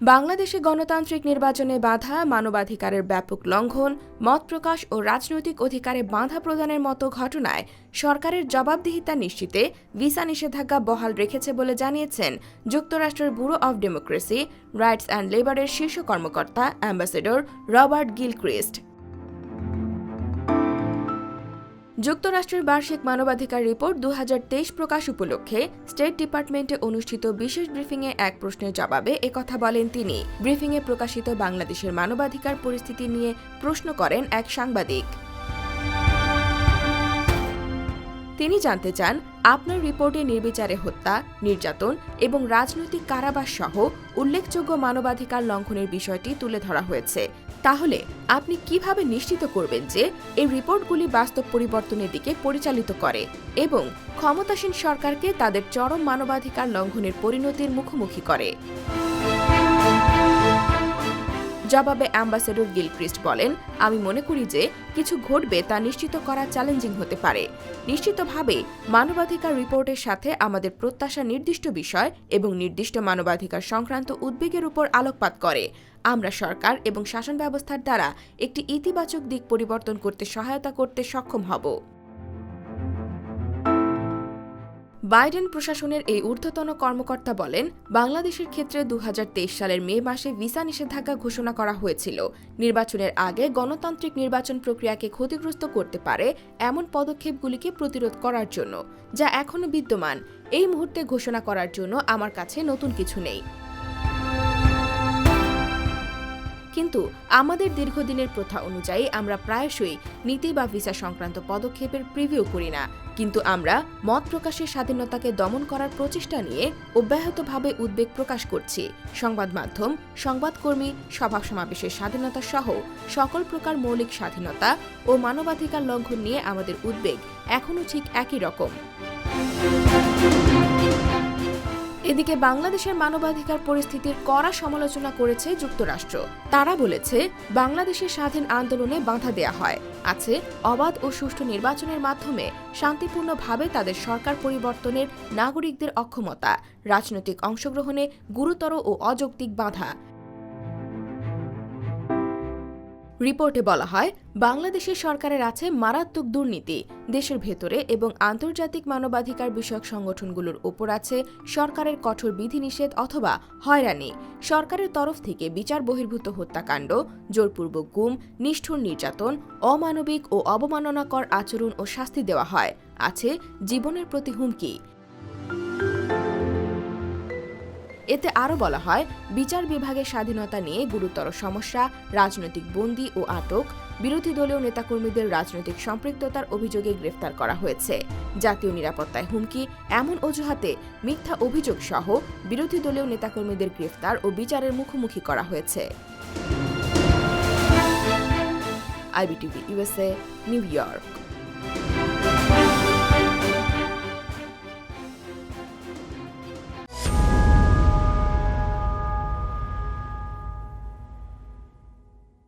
বাংলাদেশে গণতান্ত্রিক নির্বাচনে বাধা, মানবাধিকারের ব্যাপক লঙ্ঘন, মত প্রকাশ ও রাজনৈতিক অধিকারে বাধা প্রদানের মতো ঘটনায় সরকারের জবাবদিহিতা নিশ্চিতে ভিসা নিষেধাজ্ঞা বহাল রেখেছে বলে জানিয়েছেন যুক্তরাষ্ট্রের bureau of democracy, rights and লেবারের শীর্ষ কর্মকর্তা অ্যাম্বাসেডর রবার্ট গিলক্রিস্ট। যুক্তরাষ্ট্রের বার্ষিক মানবাধিকার রিপোর্ট দু হাজার তেইশ প্রকাশ উপলক্ষে স্টেট ডিপার্টমেন্টে অনুষ্ঠিত বিশেষ ব্রিফিংয়ে এক প্রশ্নের জবাবে একথা বলেন তিনি। ব্রিফিংয়ে প্রকাশিত বাংলাদেশের মানবাধিকার পরিস্থিতি নিয়ে প্রশ্ন করেন এক সাংবাদিক। তিনি জানতে চান, আপনার রিপোর্টে নির্বিচারে হত্যা, নির্যাতন এবং রাজনৈতিক কারাবাস সহ উল্লেখযোগ্য মানবাধিকার লঙ্ঘনের বিষয়টি তুলে ধরা হয়েছে। তাহলে আপনি কীভাবে নিশ্চিত করবেন যে এই রিপোর্টগুলি বাস্তব পরিবর্তনের দিকে পরিচালিত করে এবং ক্ষমতাসীন সরকারকে তাদের চরম মানবাধিকার লঙ্ঘনের পরিণতির মুখোমুখি করে? জবাবে অ্যাম্বাসেডর গিলক্রিস্ট বলেন, আমি মনে করি যে কিছু ঘটবে তা নিশ্চিত করা চ্যালেঞ্জিং হতে পারে। নিশ্চিতভাবে মানবাধিকার রিপোর্টের সাথে আমাদের প্রত্যাশা নির্দিষ্ট বিষয় এবং নির্দিষ্ট মানবাধিকার সংক্রান্ত উদ্বেগের উপর আলোকপাত করে। আমরা সরকার এবং শাসন ব্যবস্থার দ্বারা একটি ইতিবাচক দিক পরিবর্তন করতে সহায়তা করতে সক্ষম হব। বাইডেন প্রশাসনের এই ঊর্ধ্বতন কর্মকর্তা বলেন, বাংলাদেশের ক্ষেত্রে দু হাজার তেইশ সালের মে মাসে ভিসা নিষেধাজ্ঞা ঘোষণা করা হয়েছিল। নির্বাচনের আগে গণতান্ত্রিক নির্বাচন প্রক্রিয়াকে ক্ষতিগ্রস্ত করতে পারে এমন পদক্ষেপগুলিকে প্রতিরোধ করার জন্য, যা এখনও বিদ্যমান। এই মুহূর্তে ঘোষণা করার জন্য আমার কাছে নতুন কিছু নেই। কিন্তু আমাদের দীর্ঘদিনের প্রথা অনুযায়ী আমরা প্রায়শই নীতি বা ভিসা সংক্রান্ত পদক্ষেপের প্রিভিউ করি না। কিন্তু আমরা মত প্রকাশের স্বাধীনতাকে দমন করার প্রচেষ্টা নিয়ে অব্যাহতভাবে উদ্বেগ প্রকাশ করছি। সংবাদ মাধ্যম, সংবাদকর্মী, সভা সমাবেশের স্বাধীনতা সহ সকল প্রকার মৌলিক স্বাধীনতা ও মানবাধিকার লঙ্ঘন নিয়ে আমাদের উদ্বেগ এখনও ঠিক একই রকম। এদিকে বাংলাদেশের মানবাধিকার পরিস্থিতির কড়া সমালোচনা করেছে যুক্তরাষ্ট্র। তারা বলেছে, বাংলাদেশের স্বাধীন আন্দোলনে বাধা দেয়া হয়। আছে, অবাধ ও সুষ্ঠু নির্বাচনের মাধ্যমে শান্তিপূর্ণভাবে তাদের সরকার পরিবর্তনের নাগরিকদের অক্ষমতা, রাজনৈতিক অংশগ্রহণে গুরুতর ও অযৌক্তিক বাধা। রিপোর্টে বলা হয় বাংলাদেশের সরকারের আছে মারাত্মক দুর্নীতি। দেশের ভেতরে এবং আন্তর্জাতিক মানবাধিকার বিষয়ক সংগঠনগুলোর ওপর আছে সরকারের কঠোর বিধিনিষেধ অথবা হয়রানি। সরকারের তরফ থেকে বিচার বহির্ভূত হত্যাকাণ্ড, জোরপূর্বক গুম, নিষ্ঠুর নির্যাতন, অমানবিক ও অবমাননাকর আচরণ ও শাস্তি দেওয়া হয়। আছে জীবনের প্রতি হুমকি। এতে আরও বলা হয়, বিচার বিভাগের স্বাধীনতা নিয়ে গুরুতর সমস্যা, রাজনৈতিক বন্দী ও আটক, বিরোধী দলীয় নেতাকর্মীদের রাজনৈতিক সম্পৃক্ততার অভিযোগে গ্রেফতার করা হয়েছে। জাতীয় নিরাপত্তায় হুমকি, এমন অজুহাতে মিথ্যা অভিযোগ সহ বিরোধী দলীয় নেতাকর্মীদের গ্রেফতার ও বিচারের মুখোমুখি করা হয়েছে। IBTV USA New York.